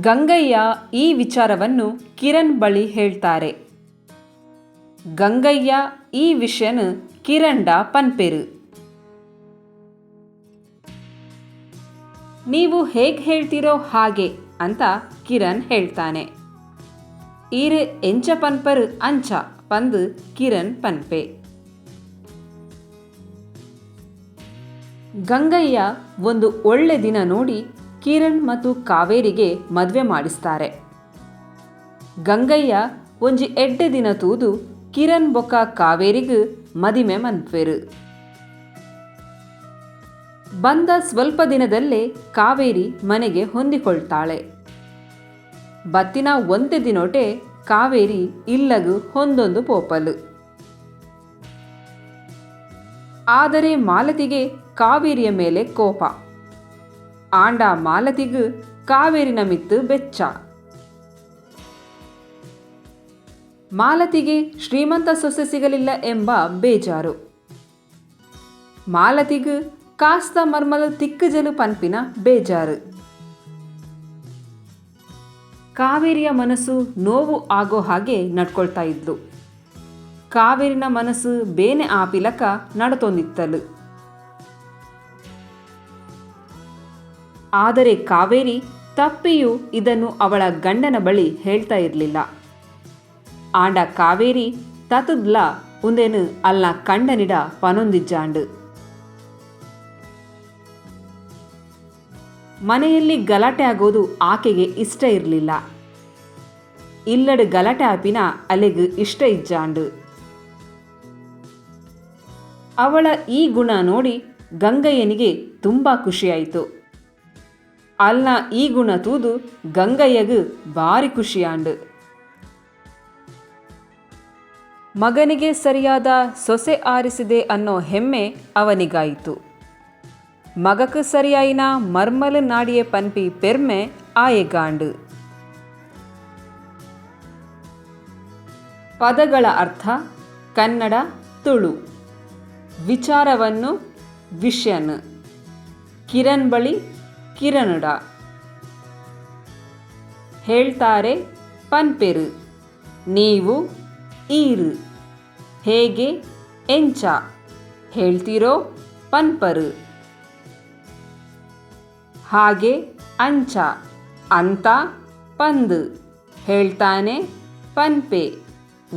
ಗಂಗಯ್ಯ ಈ ವಿಚಾರವನ್ನು ಕಿರಣ್ ಬಳಿ ಹೇಳ್ತಾರೆ. ಗಂಗಯ್ಯ ಈ ವಿಷಯನ ಕಿರಂಡ ಪನ್ಪೆರು. ನೀವು ಹೇಗೆ ಹೇಳ್ತೀರೋ ಹಾಗೆ ಅಂತ ಕಿರಣ್ ಹೇಳ್ತಾನೆ. ಈರು ಎಂಚ ಪನ್ಪರು ಅಂಚ ಪಂದು ಕಿರಣ್ ಪನ್ಪೆ. ಗಂಗಯ್ಯ ಒಂದು ಒಳ್ಳೆ ದಿನ ನೋಡಿ ಕಿರಣ್ ಮತ್ತು ಕಾವೇರಿಗೆ ಮದುವೆ ಮಾಡಿಸ್ತಾರೆ. ಗಂಗಯ್ಯ ಒಂಜಿ ಎಡ್ಡೆ ದಿನ ತೂದು ಕಿರಣ್ ಬೊಕ್ಕ ಕಾವೇರಿಗೂ ಮದಿಮೆ ಮನ್ಪೆರು. ಬಂದ ಸ್ವಲ್ಪ ದಿನದಲ್ಲೇ ಕಾವೇರಿ ಮನೆಗೆ ಹೊಂದಿಕೊಳ್ತಾಳೆ. ಬತ್ತಿನ ಒಂದೇ ದಿನೋಟೆ ಕಾವೇರಿ ಇಲ್ಲಗು ಹೊಂದೊಂದು ಪೋಪಲು. ಆದರೆ ಮಾಲತಿಗೆ ಕಾವೇರಿಯ ಮೇಲೆ ಕೋಪ. ಆಂಡ ಮಾಲತಿಗು ಕಾವೇರಿನ ಮಿತ್ತು ಬೆಚ್ಚ. ಮಾಲತಿಗೆ ಶ್ರೀಮಂತ ಸೊಸೆ ಸಿಗಲಿಲ್ಲ ಎಂಬ ಬೇಜಾರು. ಮಾಲತಿಗೂ ಕಾಸ್ತ ಮರ್ಮಲ ತಿಕ್ಕುಜಲು ಪನ್ಪಿನ ಬೇಜಾರು. ಕಾವೇರಿಯ ಮನಸ್ಸು ನೋವು ಆಗೋ ಹಾಗೆ ನಡ್ಕೊಳ್ತಾ ಇದ್ಲು. ಕಾವೇರಿನ ಮನಸ್ಸು ಬೇನೆ ಆಪಿಲಕ ನಡತೊಂದಿತ್ತಲು. ಆದರೆ ಕಾವೇರಿ ತಪ್ಪಿಯು ಇದನ್ನು ಅವಳ ಗಂಡನ ಬಳಿ ಹೇಳ್ತಾ ಇರಲಿಲ್ಲ. ಆಂಡ ಕಾವೇರಿ ತತದ್ಲ ಉಂದೇನು ಅಲ್ಲ ಕಂಡನಿಡ ಪನೊಂದಿಜ್ಜಾಂಡು. ಮನೆಯಲ್ಲಿ ಗಲಾಟೆ ಆಗೋದು ಆಕೆಗೆ ಇಷ್ಟ ಇರಲಿಲ್ಲ. ಇಲ್ಲಡು ಗಲಾಟೆ ಆಪಿನ ಅಲೆಗೆ ಇಷ್ಟ ಇಜ್ಜಾಂಡು. ಅವಳ ಈ ಗುಣ ನೋಡಿ ಗಂಗಯ್ಯನಿಗೆ ತುಂಬ ಖುಷಿಯಾಯಿತು. ಅಲ್ಲ ಈ ಗುಣ ತೂದು ಗಂಗಯ್ಯಗು ಭಾರಿ ಖುಷಿಯಾಂಡು. ಮಗನಿಗೆ ಸರಿಯಾದ ಸೊಸೆ ಆರಿಸಿದೆ ಅನ್ನೋ ಹೆಮ್ಮೆ ಅವನಿಗಾಯಿತು. ಮಗಕ್ಕೆ ಸರಿಯಾಯಿನ ಮರ್ಮಲ ನಾಡಿಯ ಪನ್ಪಿ ಪೆರ್ಮೆ ಆಯೆಗಾಂಡು. ಪದಗಳ ಅರ್ಥ ಕನ್ನಡ ತುಳು. ವಿಚಾರವನ್ನು ವಿಷ್ಯನ್. ಕಿರಣ್ ಬಳಿ ಕಿರಣುಡ ಹೇಳ್ತಾರೆ ಪನ್ಪೆರು. ನೀವು ಈರು. ಹೇಗೆ ಎಂಚ. ಹೇಳ್ತಿರೋ ಪನ್ಪರು. ಹಾಗೆ ಅಂಚ. ಅಂತ ಪಂದು. ಹೇಳ್ತಾನೆ ಪನ್ಪೆ.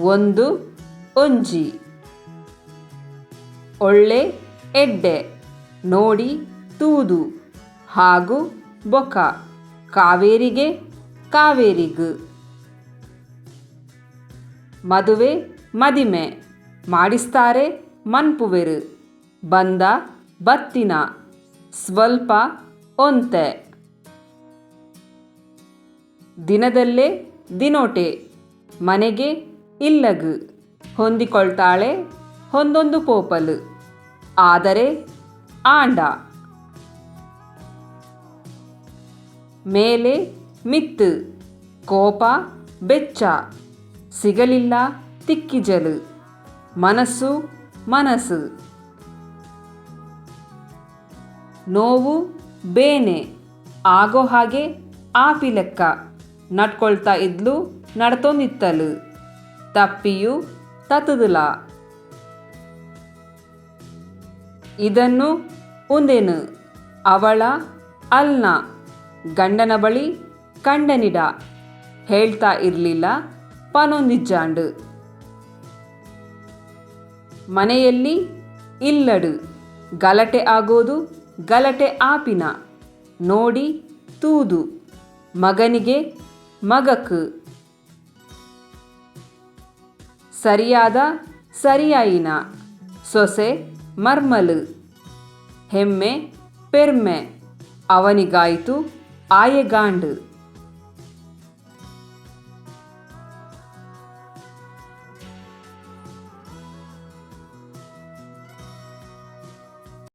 ಒಂದು ಒಂಜಿ. ಒಳ್ಳೆ ಎಡ್ಡೆ. ನೋಡಿ, ತೂದು. ಹಾಗೂ ಬೊಕ, ಕಾವೇರಿಗೆ ಕಾವೇರಿಗು. ಮದುವೆ, ಮದಿಮೆ, ಮಾಡಿಸ್ತಾರೆ ಮನ್ಪುವೆರು. ಬಂದ, ಬತ್ತಿನ, ಸ್ವಲ್ಪ, ಒಂತೆ. ದಿನದಲ್ಲೇ ದಿನೋಟೆ, ಮನೆಗೆ ಇಲ್ಲಗು. ಹೊಂದಿಕೊಳ್ತಾಳೆ ಹೊಂದೊಂದು ಪೋಪಲು. ಆದರೆ, ಆಂಡ. ಮೇಲೆ ಮಿತ್ತು ಕೋಪ, ಬೆಚ್ಚ, ಸಿಗಲಿಲ್ಲ ತಿಕ್ಕಿಜಲು, ಮನಸ್ಸು ಮನಸ್ಸು. ನೋವು ಬೇನೆ, ಆಗೋ ಹಾಗೆ ಆಪಿಲೆಕ್ಕ ನಡ್ಕೊಳ್ತಾ ಇದ್ಲು ನಡ್ತೊಂದಿತ್ತಲು ತಪ್ಪಿಯು ತತುದುಲ ಇದನ್ನು ಉಂದೆನು, ಅವಳ ಅಲ್ನ. ಗಂಡನ ಬಳಿ ಕಂಡನಿಡ ಹೇಳ್ತಾ ಇರಲಿಲ್ಲ ಪನೊಂದಿಜ್ಜಾಂಡು ಮನೆಯಲ್ಲಿ ಇಲ್ಲಡು, ಗಲಟೆ ಆಗೋದು ಗಲಟೆ ಆಪಿನ, ನೋಡಿ ತೂದು, ಮಗನಿಗೆ ಮಗಕ್. ಸರಿಯಾದ ಸರಿಯಾಯಿನ, ಸೊಸೆ ಮರ್ಮಲು, ಹೆಮ್ಮೆ ಪೆರ್ಮೆ, ಅವನಿಗಾಯಿತು ಆಯೆಗಾಂಡು